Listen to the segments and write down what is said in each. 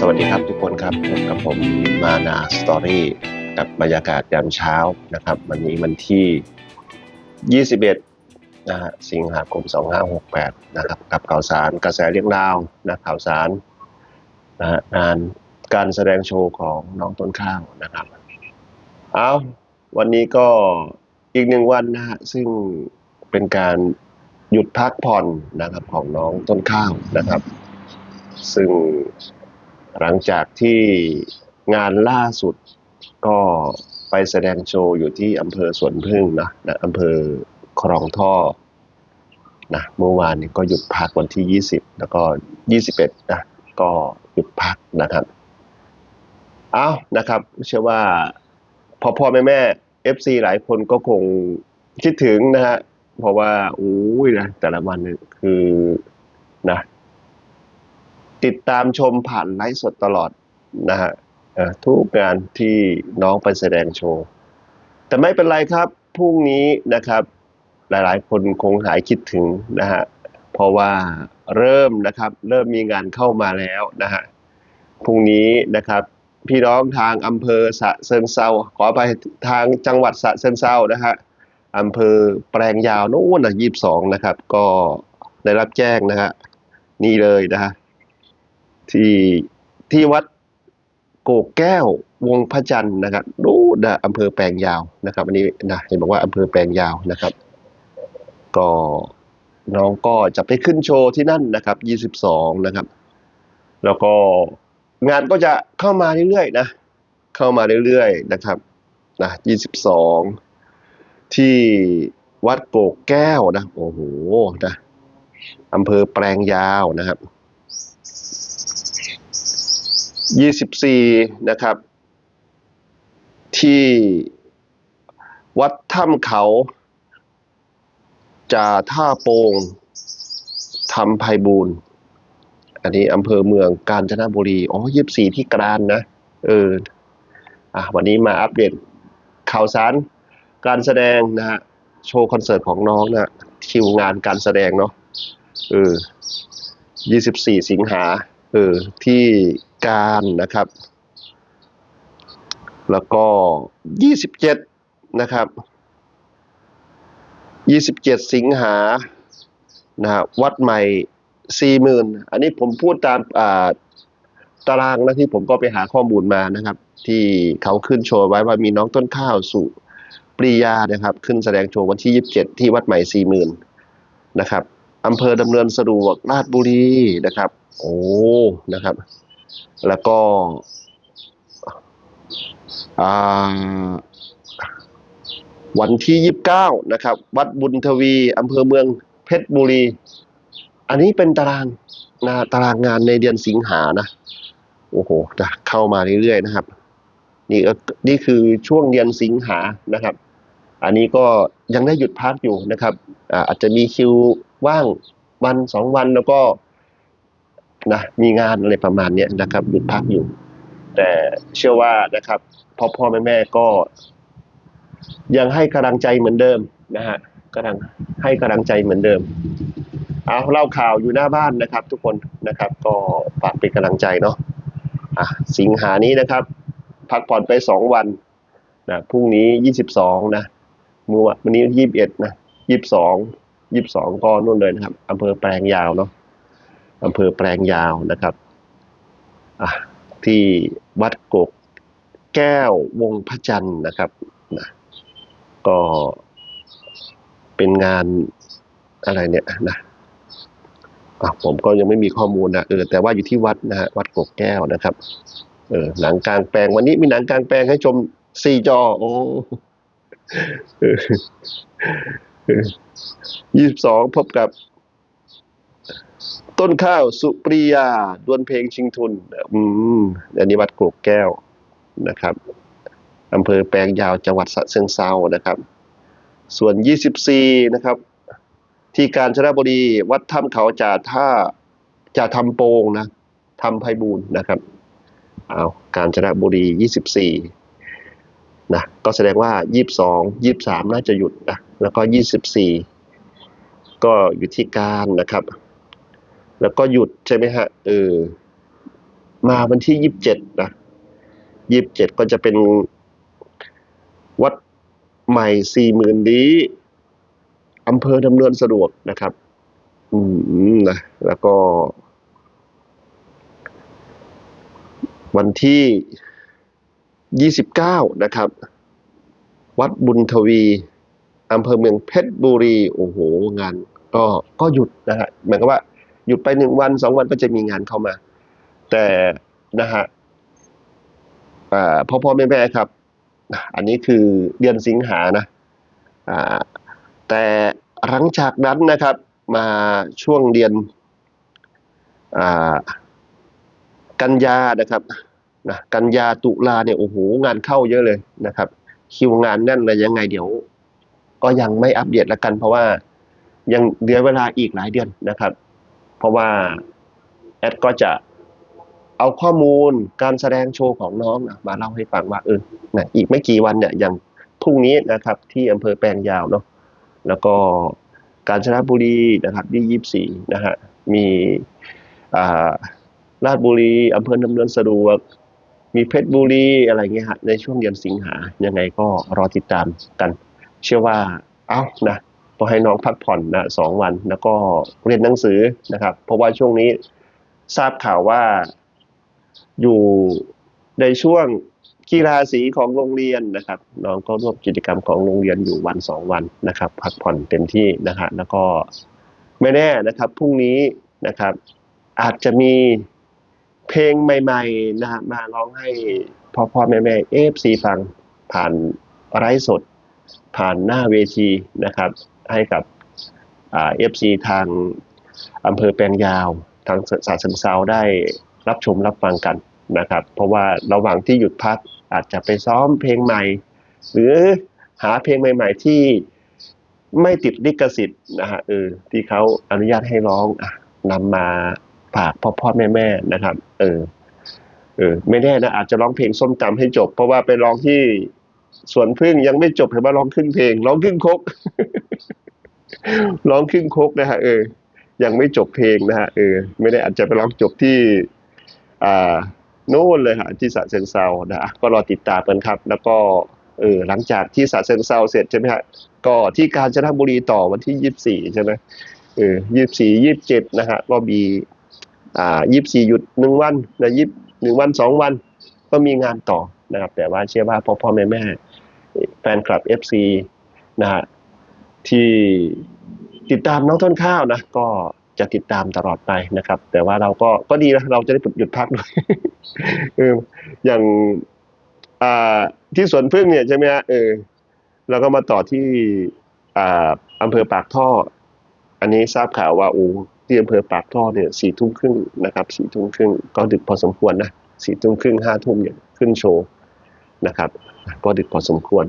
สวัสดีครับทุกคนครับพบกับผมมานาสตอรี่กับบรรยากาศยามเช้านะครับ วันนี้วันที่ 21นะฮะสิงหาคม 2568 นะครับ กับข่าวสารกระแสเรื่องราวนะข่าวสารนะฮะงานการแสดงโชว์ของน้องต้นข้าวนะครับเอาวันนี้ก็อีกหนึ่งวันนะฮะซึ่งเป็นการหยุดพักผ่อนนะครับของน้องต้นข้าวนะครับ ซึ่ง หลังจากที่งานล่าสุดก็ไปแสดงโชว์อยู่ที่อำเภอสวนพึ่งนะนะอำเภอคลองท่อนะเมื่อวานนี้ก็หยุดพักวันที่ 20 แล้วก็ 21นะก็หยุดพักนะครับ เอานะครับ เชื่อว่าพ่อพ่อแม่แม่ FC หลายคนก็คงคิดถึงนะฮะเพราะว่าอุ้ยนะแต่ละวันคือนะ ติดตามชมผ่านไลฟ์สดตลอดนะฮะทุกงานที่น้องไปแสดงโชว์ แต่ไม่เป็นไรครับพรุ่งนี้นะครับ หลายๆ คนคงหายคิดถึงนะฮะเพราะว่าเริ่มนะครับ เริ่มมีงานเข้ามาแล้วนะฮะพรุ่งนี้นะครับ พี่น้องทางอำเภอสะเซิงเซาขอไปทางจังหวัดสะเซิงเซานะฮะอำเภอแปลงยาวโน่นนะยี่สิบสองนะครับ ก็ได้รับแจ้งนะฮะนี่เลยนะฮะ ที่ที่วัดโกแก้ววงพระจันทร์นะครับนู่นนะอำเภอแปลงยาวนะครับ อันนี้นะเห็นบอกว่าอำเภอแปลงยาวนะครับ ก็น้องก็จะไปขึ้นโชว์ที่นั่นนะครับยี่สิบสองนะครับ แล้วก็งานก็จะเข้ามาเรื่อยๆนะ เข้ามาเรื่อยๆนะครับนะยี่สิบสองที่วัดโกกแก้วนะ โอ้โหนะอำเภอแปลงยาวนะครับ ยี่สิบสี่นะครับ ที่วัดถ้ำเขาจ่าท่าโปงทำไพบูลย์อันนี้อำเภอเมืองกาญจนบุรี อ๋อยี่สิบสี่ที่กรานนะ เออ อะ วันนี้มาอัปเดตข่าวสาร การแสดงนะฮะ โชว์คอนเสิร์ตของน้องนะคิวงานการแสดงเนาะ เออยี่สิบสี่สิงหา เออ ที่ การนะครับ แล้วก็ยี่สิบเจ็ดนะครับยี่สิบเจ็ดสิงหานะฮะวัดใหม่สี่หมื่นอันนี้ผมพูดตามตารางนะที่ผมก็ไปหาข้อมูลมานะครับ ที่เขาขึ้นโชว์ไว้ว่ามีน้องต้นข้าวสุปริยานะครับ ขึ้นแสดงโชว์วันที่ยี่สิบเจ็ดที่วัดใหม่สี่หมื่นนะครับอำเภอดำเนินสะดวกราชบุรีนะครับ โอ้ นะครับ แล้วก็วันที่ยี่สิบเก้านะครับ วัดบุญทวีอำเภอเมืองเพชรบุรี อันนี้เป็นตารางนะตารางงานในเดือนสิงหานะ โอ้โหจะเข้ามาเรื่อยๆนะครับ นี่ก็นี่คือช่วงเดือนสิงหานะครับ อันนี้ก็ยังได้หยุดพักอยู่นะครับอาจจะมีคิวว่างวันสองวันแล้วก็ นะมีงานอะไรประมาณนี้นะครับหยุดพักอยู่ แต่เชื่อว่านะครับพ่อพ่อแม่แม่ก็ ยังให้กำลังใจเหมือนเดิมนะฮะกำลังให้กำลังใจเหมือนเดิมเอาเล่าข่าวอยู่หน้าบ้านนะครับ ทุกคนนะครับ ก็ฝากเป็นกำลังใจเนาะอะสิงหานี้นะครับ พักผ่อนไปสองวันนะพรุ่งนี้ยี่สิบสองนะเมื่อวานวันนี้ยี่สิบเอ็ดนะยี่สิบสองยี่สิบสองก็นู่นเลยนะครับอำเภอแปลงยาวเนาะ อำเภอแปลงยาวนะครับที่วัดกกแก้ววงพระจันทร์นะครับนะก็เป็นงานอะไรเนี่ยนะะผมก็ยังไม่มีข้อมูลนะเออแต่ว่าอยู่ที่วัดนะฮะวัดกกแก้วนะครับ เออหนังกลางแปลงวันนี้มีหนังกลางแปลงให้ชมสี่จอโอ้ยี่สิบสองพบกับ ต้นข้าวสุปริยาดวลเพลงชิงทุน อืมอันนี้วัดโกกแก้วนะครับอำเภอแปลงยาวจังหวัดสระเชิงเซานะครับ ส่วนยี่สิบสี่นะครับ ที่กาญจนบุรีวัดถ้ำเขาจ่าท่าจ่าทำโปงนะทำไพบูลย์นะครับเอากาญจนบุรียี่สิบสี่นะ ก็แสดงว่ายี่สิบสองยี่สิบสามน่าจะหยุดนะ แล้วก็ยี่สิบสี่ก็อยู่ที่การนะครับ แล้วก็หยุดใช่ไหมฮะเออมาวันที่ยี่สิบเจ็ดนะยี่สิบเจ็ดก็จะเป็นวัดใหม่สี่หมื่นลี้อำเภอดำเนินสะดวกนะครับ อืมนะแล้วก็ วันที่ยี่สิบเก้านะครับ วัดบุญทวีอำเภอเมืองเพชรบุรี โอ้โห งาน ก็ก็หยุดนะฮะหมายความว่า หยุดไปหนึ่งวันสองวันก็จะมีงานเข้ามา แต่นะฮะพ่อพ่อแม่แม่ครับ อันนี้คือเดือนสิงหานะแต่หลังจากนั้นนะครับมาช่วงเดือนกันยานะครับนะกันยาตุลาเนี่ยโอ้โหงานเข้าเยอะเลยนะครับ คิวงานแน่นเลยยังไงเดี๋ยว ก็ยังไม่อัปเดตละกัน เพราะว่ายังเหลือเวลาอีกหลายเดือนนะครับ เพราะว่าแอดก็จะเอาข้อมูลการแสดงโชว์ของน้องนะมาเล่าให้ฟังว่าเออนะอีกไม่กี่วันเนี่ยอย่างพรุ่งนี้นะครับ ที่อำเภอแปลงยาวเนาะแล้วก็กาญจนบุรีนะครับที่ยี่สี่นะฮะมีอ่าราชบุรีอำเภอดำเนินสะดวก มีเพชรบุรีอะไรเงี้ยฮะในช่วงเดือนสิงหายังไงก็รอติดตามกัน เชื่อว่า เอ้านะ พอให้น้องพักผ่อนนะสองวัน แล้วก็เรียนหนังสือนะครับ เพราะว่าช่วงนี้ทราบข่าวว่าอยู่ในช่วงกีฬาสีของโรงเรียนนะครับ น้องก็ร่วมกิจกรรมของโรงเรียนอยู่วันสองวันนะครับ พักผ่อนเต็มที่นะฮะแล้วก็ไม่แน่นะครับพรุ่งนี้นะครับ อาจจะมีเพลงใหม่ๆนะฮะมาร้องให้พ่อพ่อแม่แม่เอฟซีฟังผ่านไร้สดผ่านหน้าเวทีนะครับ ให้กับเอฟซีทางอำเภอแปลงยาว ทางสาสนเซาได้รับชมรับฟังกันนะครับ เพราะว่าระหว่างที่หยุดพักอาจจะไปซ้อมเพลงใหม่ หรือหาเพลงใหม่ ๆ ที่ไม่ติดลิขสิทธิ์นะฮะเออที่เขาอนุญาตให้ร้องอนำมาฝากพ่อพ่อแม่แม่ๆนะครับ เออเออไม่แน่นะอาจจะร้องเพลงส้มตำให้จบ เพราะว่าไปร้องที่ สวนพึ่งยังไม่จบเห็นว่าร้องครึ่งเพลงร้องครึ่งคกร้องครึ่งคกนะฮะเออ ยังไม่จบเพลงนะฮะเออ ไม่ได้อาจจะไปร้องจบที่ อ่า โน่นเลยฮะที่สระเชิงเซานะฮะก็รอติดตามกันครับ แล้วก็เออหลังจากที่สระเชิงเซาเสร็จใช่ไหมฮะก็ที่กาญจนบุรีต่อวันที่ยี่สิบสี่ใช่ไหมเออยี่สิบสี่ยี่สิบเจ็ดนะฮะก็มีอ่ายี่สิบสี่หยุดหนึ่งวันนะยี่หนึ่งวันสองวัน ก็มีงานต่อนะครับ แต่ว่าเชื่อว่าพ่อพ่อแม่แม่ แฟนคลับเอฟซีนะฮะที่ติดตามน้องต้นข้าวนะ ก็จะติดตามตลอดไปนะครับ แต่ว่าเราก็ก็ดีนะเราจะได้หยุดพักด้วยเอออย่างอ่าที่สวนพึ่งเนี่ยใช่ไหมฮะเออเราก็มาต่อที่อ่าอำเภอปากท่อ อันนี้ทราบข่าวว่าโอ้ที่อำเภอปากท่อเนี่ยสี่ทุ่มครึ่งนะครับสี่ทุ่มครึ่งก็ดึกพอสมควรนะสี่ทุ่มครึ่งห้าทุ่มเนี่ยขึ้นโชว์นะครับ ก็ดึกพอสมควร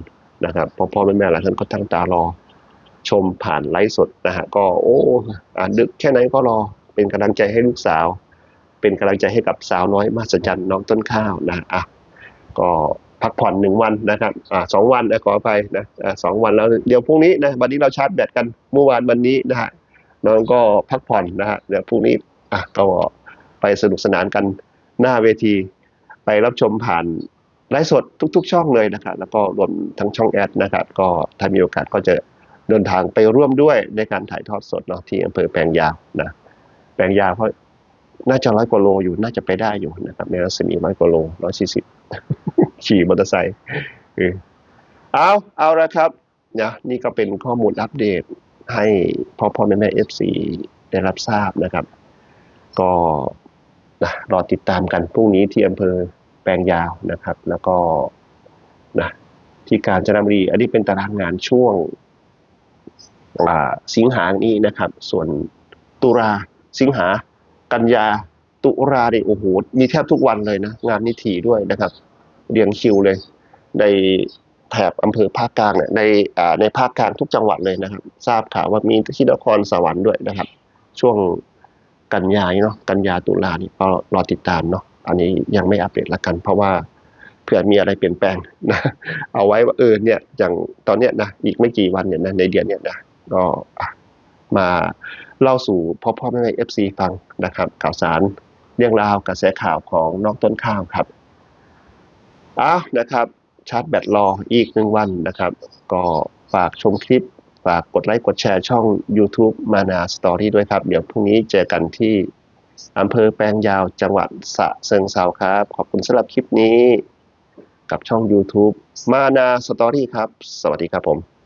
นะครับพ่อพ่อแม่แม่หลายท่านก็ตั้งตารอ ชมผ่านไลฟ์สดนะฮะก็โอ้อดึกแค่ไหนก็รอเป็นกำลังใจให้ลูกสาว เป็นกำลังใจให้กับสาวน้อยมหัศจรรย์น้องต้นข้าวนะอะก็พักผ่อนหนึ่งวันนะครับอ่าสองวันนะขออภัยนะอ่าสองวันแล้วเดี๋ยวพรุ่งนี้นะวันนี้เราชาร์จแบตกันเมื่อวานวันนี้นะฮะน้องก็พักผ่อนนะฮะเดี๋ยวพรุ่งนี้อะก็ไปสนุกสนานกันหน้าเวที ไปรับชมผ่าน ไลฟ์สดทุก ๆ ช่องเลยนะครับแล้วก็รวมทั้งช่องแอดนะครับก็ถ้ามีโอกาสก็จะเดินทางไปร่วมด้วยในการถ่ายทอดสดเนาะที่อำเภอแปลงยาวนะแปลงยาวเพราะน่าจะร้อยกว่าโลอยู่น่าจะไปได้อยู่นะครับในรัศมีร้อยกว่าโลร้อยสี่สิบขี่มอเตอร์ไซค์เออเอาเอาละครับนะนี่ก็เป็นข้อมูลอัปเดตให้พ่อพ่อแม่แม่เอฟซีได้รับทราบนะครับ ก็นะรอติดตามกันพรุ่งนี้ที่อำเภอ ปลงยาวนะครับ แล้วก็นะที่กาญจนบุรีอันนี้เป็นตารางงานช่วงสิงหานี้นะครับ ส่วนตุลาสิงหากันยาตุลาเนี่ยโอ้โหมีแทบทุกวันเลยนะ งานนิถีด้วยนะครับ เรียงคิวเลย ในแถบอำเภอภาคกลางเนี่ยในในภาคกลางทุกจังหวัดเลยนะครับ ทราบข่าวว่ามีที่นครสวรรค์ด้วยนะครับ ช่วงกันยาเนาะกันยาตุลานี่ก็รอติดตามเนาะ อันนี้ยังไม่อัปเดตละกัน เพราะว่าเผื่อมีอะไรเปลี่ยนแปลงนะเอาไว้ว่าเออเนี่ยอย่างตอนเนี้ยนะอีกไม่กี่วันเนี่ยนะในเดือนเนี่ยนะก็มาเล่าสู่พ่อพ่อแม่แม่เอฟซีฟังนะครับ ข่าวสารเรื่องราวกระแสข่าวของน้องต้นข้าวครับอ้าวนะครับ ชาร์จแบตรออีกหนึ่งวันนะครับ ก็ฝากชมคลิป ฝากกดไลค์กดแชร์ช่อง YouTube มานาสตอรี่ด้วยครับ เดี๋ยวพรุ่งนี้เจอกันที่ อำเภอแปลงยาวจังหวัดสะเซิงเซาครับ ขอบคุณสำหรับคลิปนี้ กับช่อง YouTube มานาสตอรี่ครับ สวัสดีครับผม